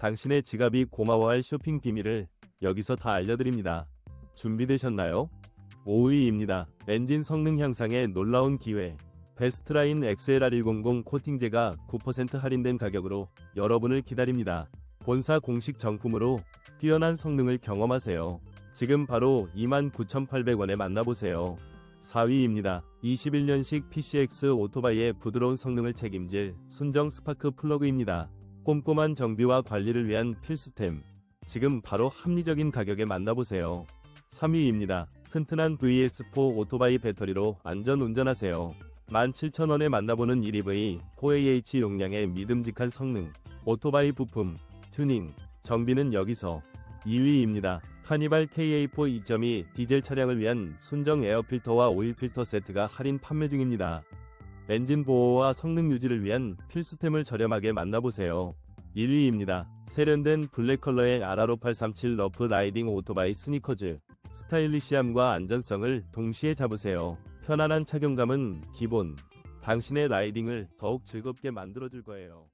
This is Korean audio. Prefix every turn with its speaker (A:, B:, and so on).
A: 당신의 지갑이 고마워할 쇼핑 비밀을 여기서 다 알려드립니다. 준비되셨나요? 5위입니다. 엔진 성능 향상의 놀라운 기회. 베스트라인 XLR100 코팅제가 9% 할인된 가격으로 여러분을 기다립니다. 본사 공식 정품으로 뛰어난 성능을 경험하세요. 지금 바로 29,800원에 만나보세요. 4위입니다. 21년식 PCX 오토바이의 부드러운 성능을 책임질 순정 스파크 플러그입니다. 꼼꼼한 정비와 관리를 위한 필수템. 지금 바로 합리적인 가격에 만나보세요. 3위입니다. 튼튼한 VS4 오토바이 배터리로 안전 운전하세요. 17,000원에 만나보는 1EV 4AH 용량의 믿음직한 성능, 오토바이 부품, 튜닝, 정비는 여기서 2위입니다. 카니발 KA4 2.2 디젤 차량을 위한 순정 에어 필터와 오일 필터 세트가 할인 판매 중입니다. 엔진 보호와 성능 유지를 위한 필수템을 저렴하게 만나보세요. 1위입니다. 세련된 블랙 컬러의 아라로 837 러프 라이딩 오토바이 스니커즈. 스타일리시함과 안전성을 동시에 잡으세요. 편안한 착용감은 기본. 당신의 라이딩을 더욱 즐겁게 만들어줄 거예요.